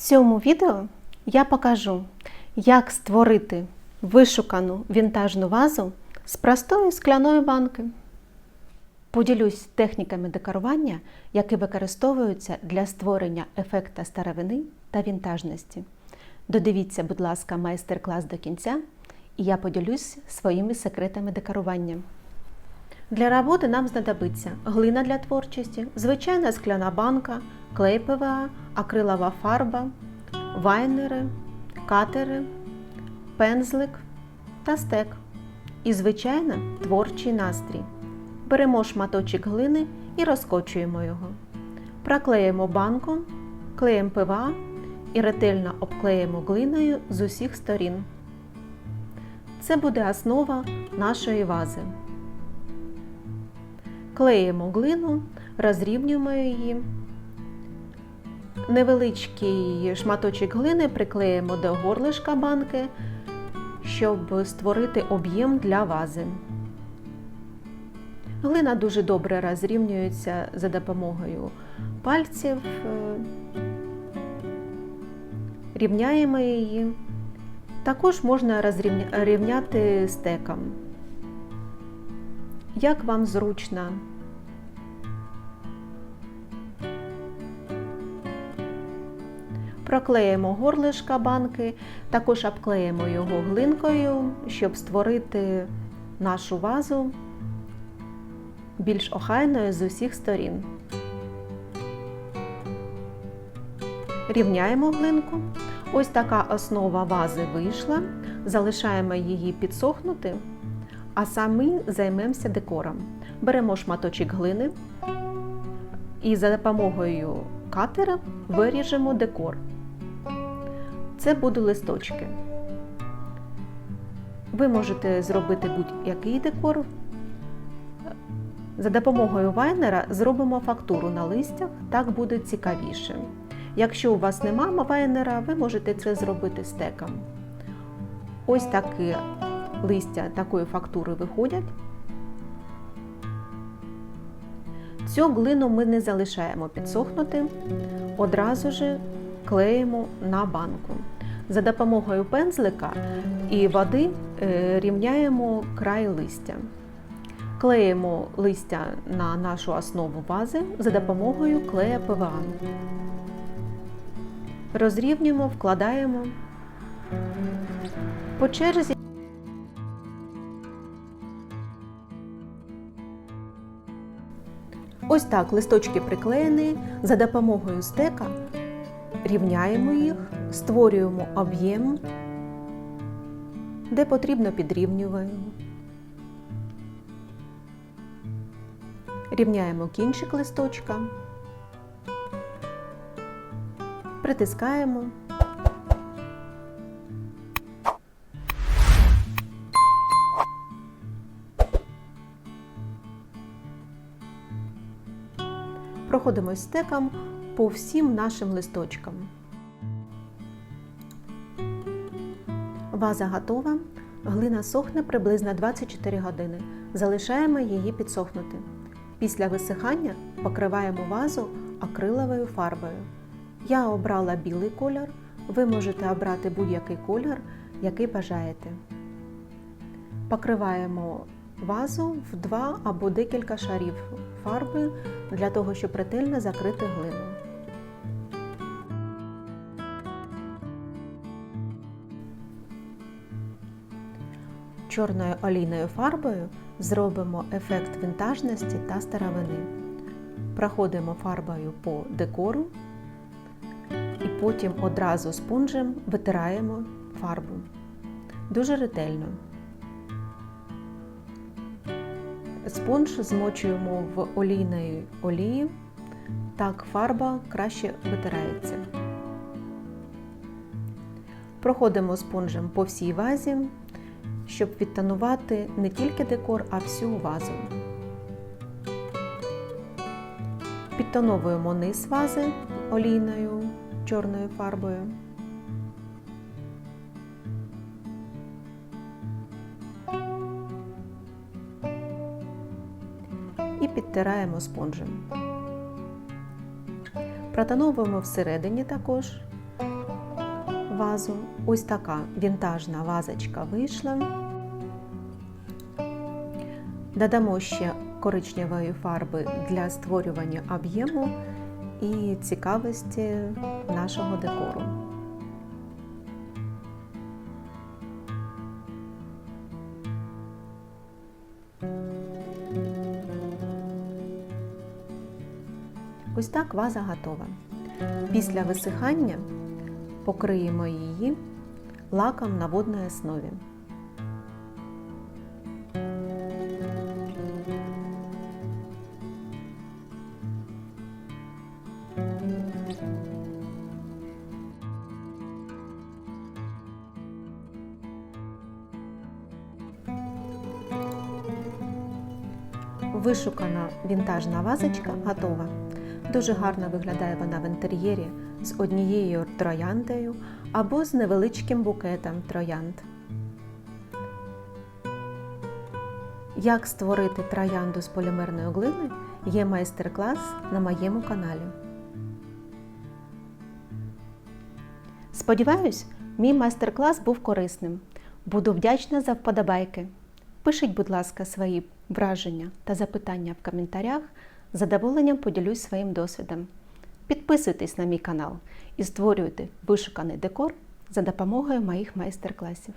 цьому відео я покажу, як створити вишукану вінтажну вазу з простої скляної банки. Поділюсь техніками декорування, які використовуються для створення ефекта старовини та вінтажності. Додивіться, будь ласка, майстер-клас до кінця, і я поділюсь своїми секретами декорування. Для роботи нам знадобиться глина для творчості, звичайна скляна банка, клей ПВА, акрилова фарба, вайнери, катери, пензлик та стек. І, звичайно, творчий настрій. Беремо шматочок глини і розкочуємо його. Проклеїмо банку, клеєм ПВА і ретельно обклеїмо глиною з усіх сторін. Це буде основа нашої вази. Клеїмо глину, розрівнюємо її. Невеличкий шматочок глини приклеїмо до горлишка банки, щоб створити об'єм для вази. Глина дуже добре розрівнюється за допомогою пальців, рівняємо її. Також можна розрівняти стеком. Як вам зручно? Проклеїмо горлишка банки, також обклеїмо його глинкою, щоб створити нашу вазу більш охайною з усіх сторін. Рівняємо глинку. Ось така основа вази вийшла. Залишаємо її підсохнути, а самі займемося декором. Беремо шматочок глини і за допомогою катера виріжемо декор. Це будуть листочки. Ви можете зробити будь-який декор. За допомогою вайнера зробимо фактуру на листях, так буде цікавіше. Якщо у вас немає вайнера, ви можете це зробити стеком. Ось такі листя такої фактури виходять. Цю глину ми не залишаємо підсохнути, одразу ж клеїмо на банку. За допомогою пензлика і води рівняємо край листя. Клеїмо листя на нашу основу вази за допомогою клея ПВА. Розрівнюємо, вкладаємо. По черзі Ось так листочки приклеєні. За допомогою стека рівняємо їх, створюємо об'єм, де потрібно підрівнюємо. Рівняємо кінчик листочка, притискаємо. Проходимо стеком по всім нашим листочкам. Ваза готова. Глина сохне приблизно 24 години. Залишаємо її підсохнути. Після висихання покриваємо вазу акриловою фарбою. Я обрала білий колір, ви можете обрати будь-який колір, який бажаєте. Покриваємо вазу в два або декілька шарів фарби для того, щоб ретельно закрити глину. Чорною олійною фарбою зробимо ефект вінтажності та старовини. Проходимо фарбою по декору і потім одразу спонжем витираємо фарбу. Дуже ретельно. Спонж змочуємо в олійної олії, так фарба краще витирається. Проходимо спонжем по всій вазі, щоб відтонувати не тільки декор, а всю вазу. Підтоновуємо низ вази олійною чорною фарбою. І підтираємо спонжем. Протоновуємо всередині також вазу. Ось така вінтажна вазочка вийшла. Додамо ще коричневої фарби для створювання об'єму і цікавості нашого декору. Ось так ваза готова. Після висихання покриємо її лаком на водній основі. Вишукана вінтажна вазочка готова. Дуже гарно виглядає вона в інтер'єрі з однією трояндою або з невеличким букетом троянд. Як створити троянду з полімерної глини є майстер-клас на моєму каналі. Сподіваюсь, мій майстер-клас був корисним. Буду вдячна за вподобайки. Пишіть, будь ласка, свої враження та запитання в коментарях. Задоволенням поділюсь своїм досвідом. Підписуйтесь на мій канал і створюйте вишуканий декор за допомогою моїх майстер-класів.